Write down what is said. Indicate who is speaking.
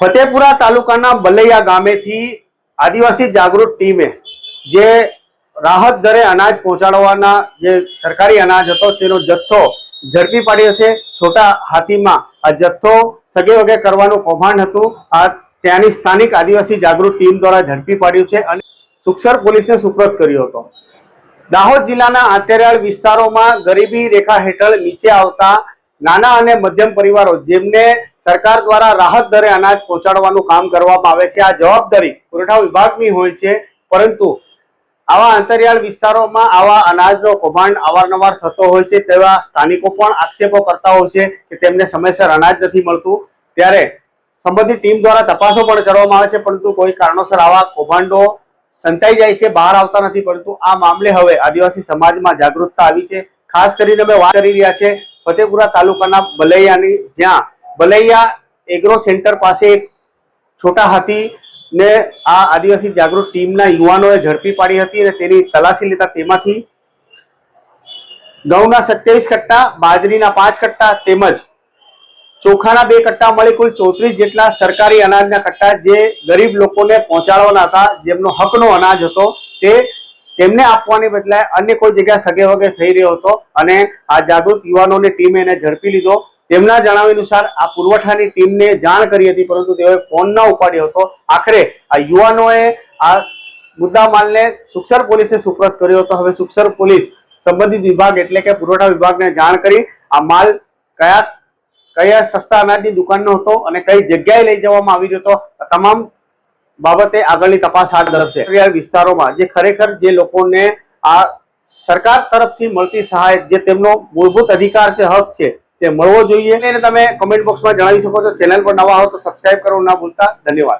Speaker 1: ફતેપુરા તાલુકાના બલૈયા ગામેથી આદિવાસી જાગૃત ટીમે જે રાહત દરે અનાજ પહોંચાડવાના જે સરકારી અનાજ હતો, તેનો જથ્થો ઝડપી પાડ્યો છે. છોટા હાથીમાં આ જથ્થો સગે વગે કરવાનું કૌભાંડ હતું. આ ત્યાંની સ્થાનિક આદિવાસી જાગૃત ટીમ દ્વારા ઝડપી પાડ્યું છે અને સુખસર પોલીસને સુપ્રત કર્યો હતો. દાહોદ જિલ્લાના આંતરિયાળ વિસ્તારોમાં ગરીબી રેખા હેઠળ નીચે આવતા નાના અને મધ્યમ પરિવારો જેમને સરકાર દ્વારા રાહત દરે અનાજ પહોંચાડવાનું કામ કરવામાં આવે છે. આ જવાબદારી પુરવઠા વિભાગની હોય છે, પરંતુ આવા અંતરિયાળ વિસ્તારોમાં આવા અનાજનો કૌભાંડ અવારનવાર થતો હોય છે, તેવા સ્થાનિકો પણ આક્ષેપો કરતા હોય છે કે તેમને સમયસર અનાજ નથી મળતું. ત્યારે સંબંધિત ટીમ દ્વારા તપાસો પણ કરવામાં આવે છે, પરંતુ કોઈ કારણોસર આવા કૌભાંડો સંતાઈ જાય છે, બહાર આવતા નથી, પરંતુ આ મામલે હવે આદિવાસી સમાજમાં જાગૃતતા આવી છે. ખાસ કરીને અમે વાત કરી રહ્યા છે ફતેપુરા તાલુકાના બલૈયાની, જ્યાં બલૈયા એગ્રો સેન્ટર પાસે એક છોટા હાથી ને આ આદિવાસી જાગૃત ટીમના યુવાનોએ ઝડપી પાડી હતી અને તેની તલાશી લેતા તેમાંથી ઘઉંના સત્યાવીસ કટ્ટા, બાજરીના પાંચ કટ્ટા તેમજ ચોખાના બે કટ્ટા મળી કુલ ચોત્રીસ જેટલા સરકારી અનાજના કટ્ટા જે ગરીબ લોકોને પહોંચાડવાના હતા, જેમનો હકનો અનાજ હતો તે તેમને આપવાની બદલાય અન્ય કોઈ જગ્યાએ સગે વગે થઈ રહ્યો હતો અને આ જાગૃત યુવાનોની ટીમે એને ઝડપી લીધો. તેમના જણાવ્યા અનુસાર આ પુરવઠાની ટીમને જાણ કરી હતી, પરંતુ તેઓએ ફોન ન ઉપાડ્યો હતો. આખરે આ યુવાનોએ આ મુદ્દા માલને સુખસર પોલીસે સુપ્રત કર્યો હતો. હવે સુખસર પોલીસ સંબંધિત વિભાગ એટલે કે પુરવઠા વિભાગને જાણ કરી આ માલ કયા કયા સસ્તા અનાજની દુકાનનો હતો અને કઈ જગ્યાએ લઈ જવામાં આવી રહ્યો હતો. તમામ બાબતે આગળની તપાસ હાથ ધરશે. વિસ્તારોમાં જે ખરેખર જે લોકોને આ સરકાર તરફથી મળતી સહાય, જે તેમનો મૂળભૂત અધિકાર છે, હક છે તે મળવો જોઈએ અને તમે કમેન્ટ બોક્સમાં જણાવી શકો છો. ચેનલ પર નવા હો તો સબસ્ક્રાઈબ કરવું ના ભૂલતા. ધન્યવાદ.